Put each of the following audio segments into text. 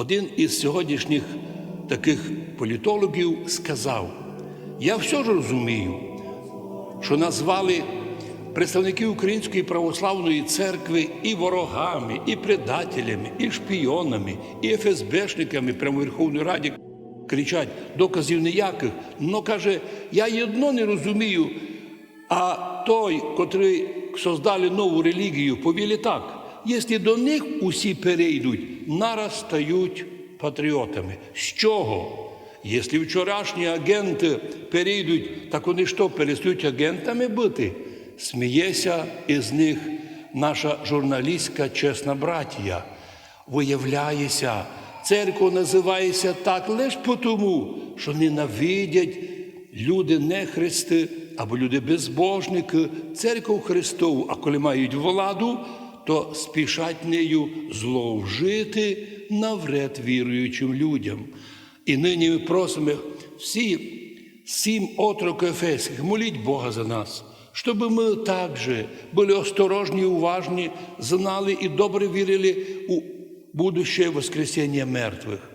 Один із сьогоднішніх таких політологів сказав: я все ж розумію, що назвали представників Української православної церкви і ворогами, і предателями, і шпіонами, і ФСБшниками прямо в Верховній Раді кричать доказів ніяких. Но каже, я єдно не розумію. А той, котрий создали нову релігію, повіли так. Якщо до них усі перейдуть, нараз стають патріотами. З чого? Якщо вчорашні агенти перейдуть, так вони що, перестають агентами бути? Сміється із них наша журналістська чесна братія. Виявляється, церква називається так лише тому, що ненавидять люди нехристи або люди безбожники, церкву Христову, а коли мають владу, то спішать нею зловжити навред віруючим людям. І нині ми просимо всі сім отроків Ефесських, моліть Бога за нас, щоб ми також були осторожні, уважні, знали і добре вірили у будуще Воскресіння мертвих.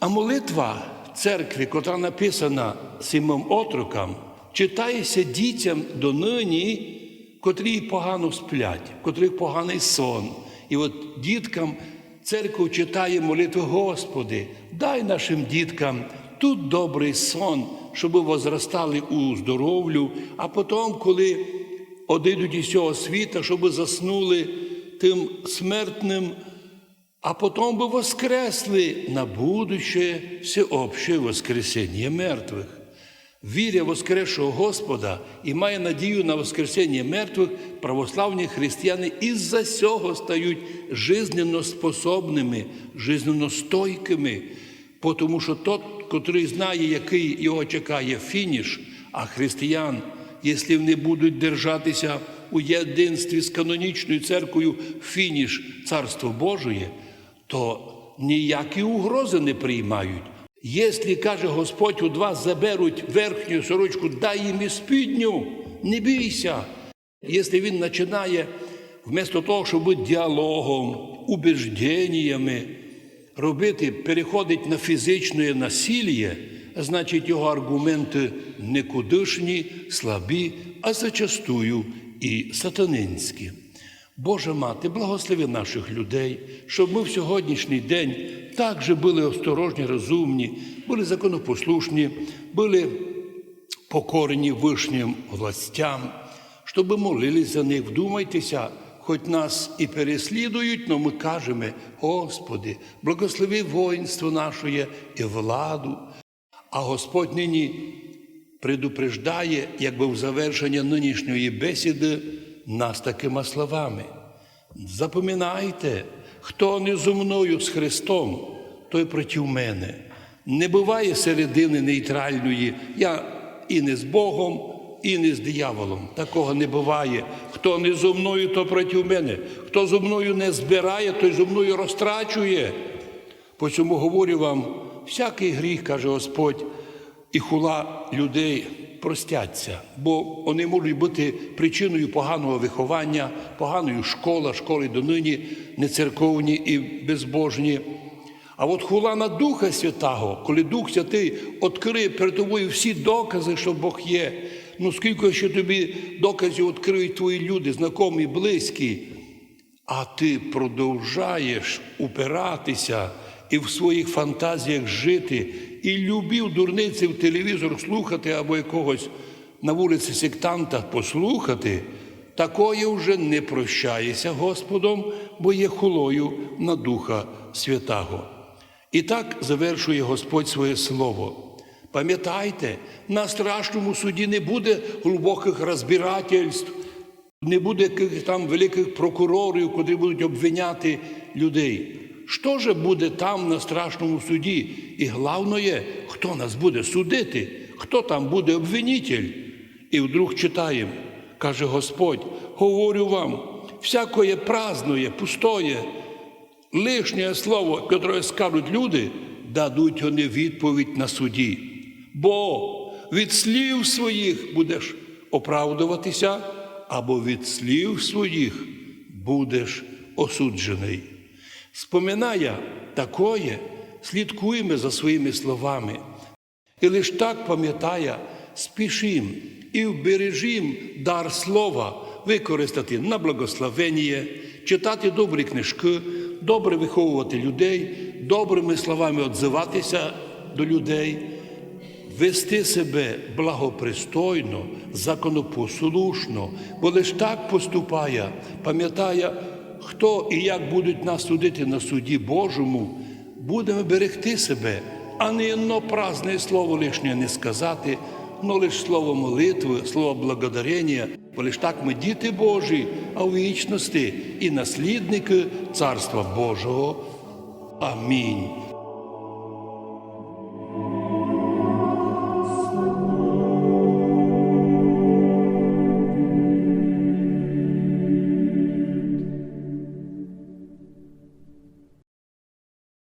А молитва церкви, котра написана сімом отрокам, читається дітям до нині, котрі погано сплять, котрих поганий сон. І от діткам церква читає молитву Господи, дай нашим діткам тут добрий сон, щоб возростали у здоров'ю, а потім, коли одійдуть із цього світа, щоб заснули тим смертним а потом бы воскресли на будущее всеобщее воскресение мертвых. Віря в воскресшого Господа і має надію на воскресіння мертвих, православні християни із-за цього стають жизненно способними, жизненно стойкими, тому що тот, котрий знає, який його чекає фініш, а християн, якщо вони будуть держатися у єдинстві з канонічною церквою фініш Царство Божоє, то ніякі угрози не приймають. Якщо, каже Господь, у вас заберуть верхню сорочку, дай їм і спідню, не бійся. Якщо він починає, вместо того, щоб бути діалогом, убежденнями, робити, переходить на фізичне насилля, значить його аргументи никудишні, слабі, а зачастую і сатанинські. Божа мати, благослови наших людей, щоб ми в сьогоднішній день також були осторожні, розумні, були законопослушні, були покорені вишнім властям, щоб молились за них. Вдумайтеся, хоч нас і переслідують, але ми кажемо, Господи, благослови воїнство наше і владу. А Господь нині предупреждає, якби в завершення нинішньої бесіди нас такими словами. Запам'ятайте, хто не зо мною з Христом, той проти мене. Не буває середини нейтральної. Я і не з Богом, і не з дияволом. Такого не буває. Хто не зо мною, то проти мене. Хто зо мною не збирає, той зо мною розтрачує. По цьому говорю вам, всякий гріх, каже Господь, і хула людей простяться, бо вони можуть бути причиною поганого виховання, поганої школи, школи донині нецерковні і безбожні. А от хула на Духа Святого, коли Дух Святий відкриє перед тобою всі докази, що Бог є. Ну скільки ще тобі доказів відкриють твої люди, знайомі, близькі, а ти продовжаєш упиратися і в своїх фантазіях жити, і любив дурниців телевізор слухати або якогось на вулиці сектанта послухати, такої вже не прощаєшся Господом, бо є хулою на Духа Святого. І так завершує Господь своє слово. Пам'ятайте, на страшному суді не буде глибоких розбирательств, не буде якихось там великих прокурорів, куди будуть обвиняти людей. Що же буде там на страшному суді? І головне, хто нас буде судити, хто там буде обвинитель? І вдруг читаємо, каже Господь, говорю вам, всякое праздное, пустое, лишнє слово, яке скажуть люди, дадуть вони відповідь на суді. Бо від слів своїх будеш оправдуватися, або від слів своїх будеш осуджений. Споминая такое, слідкуємо за своїми словами. І лиш так пам'ятає, спішим і вбережім дар слова використати на благословення, читати добрі книжки, добре виховувати людей, добрими словами відзиватися до людей, вести себе благопристойно, законопослушно, бо лиш так поступає, пам'ятає, хто і як будуть нас судити на суді Божому, будемо берегти себе, а не одно празне слово лишнє не сказати, но лише слово молитви, слово благодарення, бо лиш так ми діти Божі, а у вічності і наслідники Царства Божого. Амінь.